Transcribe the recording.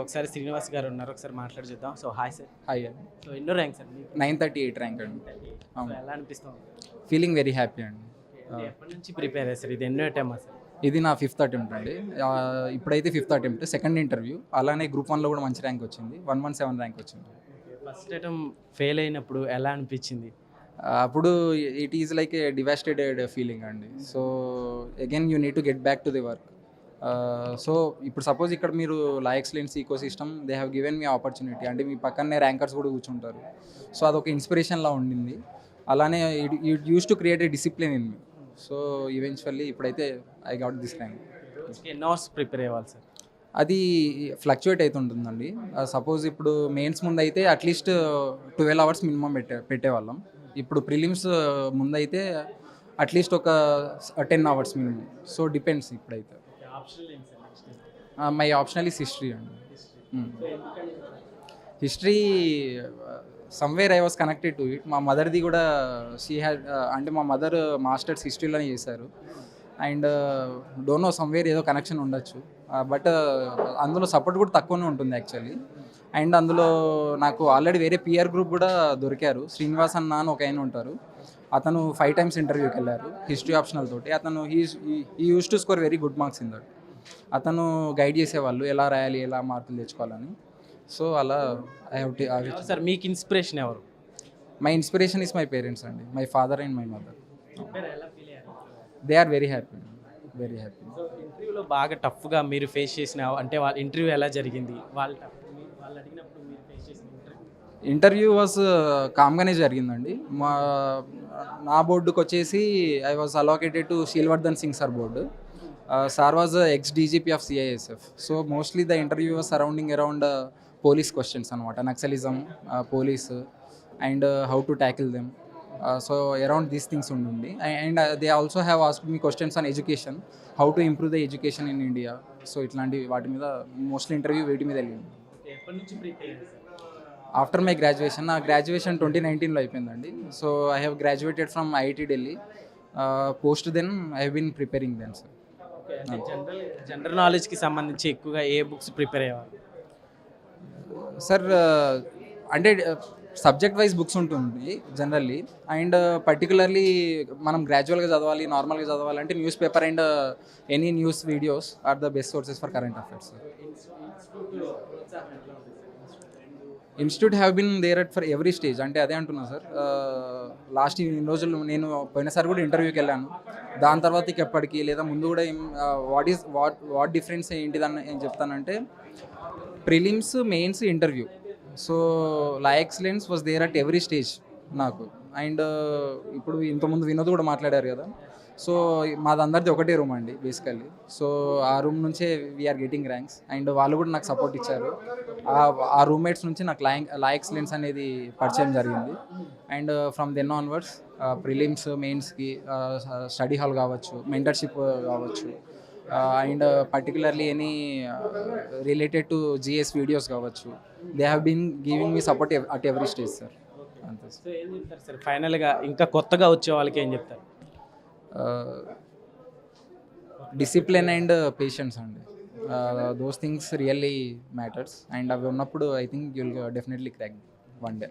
ఒకసారి శ్రీనివాస్ గారు ఉన్నారు ఒకసారి మాట్లాడి చూద్దాం. So hi sir. హాయ్ అండి సో ఎన్నో rank sir nine thirty eight rank అండి. ఎలా అనిపిస్తుంది? ఫీలింగ్ వెరీ హ్యాపీ అండి. ఎప్పటి నుంచి ప్రిపేర్ అయ్యారు సార్? ఇది ఎన్నో అటెంప్ సార్? ఇది నా ఫిఫ్త్ అటెంప్ట్ అండి. ఇప్పుడైతే ఫిఫ్త్ అటెంప్ట్ సెకండ్ ఇంటర్వ్యూ అలానే గ్రూప్ వన్లో కూడా మంచి ర్యాంక్ వచ్చింది. వన్ వన్ సెవెన్ ర్యాంక్ వచ్చింది. ఫస్ట్ అటెంప్ ఫెయిల్ అయినప్పుడు ఎలా అనిపించింది? అప్పుడు it is like a devastated feeling అండి. So again you need to get back to the work so ఇప్పుడు సపోజ్ ఇక్కడ మీరు La Excellence ecosystem they have given me opportunity అంటే మీ పక్కనే ర్యాంకర్స్ కూడా కూర్చుంటారు. సో అదొక ఇన్స్పిరేషన్లా ఉండింది. అలానే it use to create a discipline in me so eventually ఇప్పుడైతే ఐ గాట్ దిస్ ర్యాంక్ ఎన్నో అవర్స్ ప్రిపేర్ అయ్యేవాళ్ళు సార్? అది ఫ్లక్చువేట్ అవుతుంటుందండి సపోజ్ ఇప్పుడు మెయిన్స్ ముందు అయితే అట్లీస్ట్ ట్వెల్వ్ అవర్స్ మినిమం పెట్టే పెట్టేవాళ్ళం. ఇప్పుడు ప్రిలిమ్స్ ముందైతే అట్లీస్ట్ ఒక ten hours minimum so depends ఇప్పుడైతే. మై ఆప్షనల్ ఈస్ హిస్టరీ అండి history somewhere I was connected to it మా మదర్ది కూడా షీ హ్యాడ్ అంటే మా మదర్ మాస్టర్స్ హిస్టరీలోనే చేశారు. అండ్ డోనో సమ్వేర్ ఏదో కనెక్షన్ ఉండొచ్చు. బట్ అందులో సపోర్ట్ కూడా తక్కువనే ఉంటుంది యాక్చువల్లీ అండ్ అందులో నాకు ఆల్రెడీ వేరే పిఆర్ గ్రూప్ కూడా దొరికారు. శ్రీనివాస్ అన్న అని ఒక ఆయన ఉంటారు. అతను ఫైవ్ టైమ్స్ ఇంటర్వ్యూకి వెళ్ళారు హిస్టరీ ఆప్షనల్ తోటి. అతను he use to score very good marks in that అతను గైడ్ చేసేవాళ్ళు ఎలా రాయాలి ఎలా మార్కులు తెచ్చుకోవాలని. సో అలా ఐ ఎవరు సార్ మీకు ఇన్స్పిరేషన్ ఎవరు? My inspiration is my parents అండి. My father and my mother they are very happy very happy so ఇంటర్వ్యూలో బాగా టఫ్గా మీరు ఫేస్ చేసిన అంటే వాళ్ళ ఇంటర్వ్యూ ఎలా జరిగింది? వాళ్ళు వాళ్ళు అడిగినప్పుడు మీరు ఫేస్ చేసిన ఇంటర్వ్యూ ఇంటర్వ్యూ వాజ్ కామ్గానే జరిగిందండి. మా నా బోర్డుకి వచ్చేసి I was allocated to Sheelvardhan Singh sir board sir was ex DGP of CISF so mostly the interview was surrounding around police questions అనమాట naxalism police and how to tackle them so around these things ఉండి and they also have ask me questions on education how to improve the education in India so ఇట్లాంటివి వాటి మీద mostly interview వీటి మీద వెళ్ళింది. After my graduation నా graduation twenty నైన్టీన్లో అయిపోయిందండి. So I have graduated from IIT Delhi post then I have preparing then sir అంటే జనరల్ జనరల్ నాలెడ్జ్కి సంబంధించి ఎక్కువగా ఏ బుక్స్ ప్రిపేర్ అయ్యేవారు సార్ అంటే సబ్జెక్ట్ వైజ్ బుక్స్ ఉంటుంది జనరల్లీ అండ్ పర్టికులర్లీ మనం గ్రాడ్యువల్గా చదవాలి నార్మల్గా చదవాలంటే newspaper and any news videos are the best sources for current affairs institute have been there at for every stage అంటే అదే అంటున్నా సార్. లాస్ట్ ఇన్ని రోజులు నేను పోయినసారి కూడా ఇంటర్వ్యూకి వెళ్ళాను. దాని తర్వాత ఇక ఎప్పటికి లేదా ముందు కూడా what is what what difference ఏంటిదని ఏం చెప్తానంటే prelims mains interview so La Excellence was there at every stage నాకు. అండ్ ఇప్పుడు ఇంతకుముందు వినోద్ కూడా మాట్లాడారు కదా. సో మాదందరిది ఒకటే రూమ్ అండి బేసికల్లీ. సో ఆ రూమ్ నుంచే వీఆర్ గెటింగ్ ర్యాంక్స్ అండ్ వాళ్ళు కూడా నాకు సపోర్ట్ ఇచ్చారు. ఆ- ఆ రూమ్మేట్స్ నుంచి నాకు లా లా లెన్స్ అనేది పరిచయం జరిగింది. And from then onwards prelims మెయిన్స్కి స్టడీ హాల్ కావచ్చు మెంటర్షిప్ కావచ్చు and particularly any related to GS videos కావచ్చు. They have been giving me support at every stage sir అంతే సార్ ఫైనల్గా ఇంకా కొత్తగా వచ్చే వాళ్ళకి ఏం చెప్తారు? డిసిప్లిన్ అండ్ పేషెన్స్ అండి. Those things really matters and అవి ఉన్నప్పుడు I think you'll definitely crack one day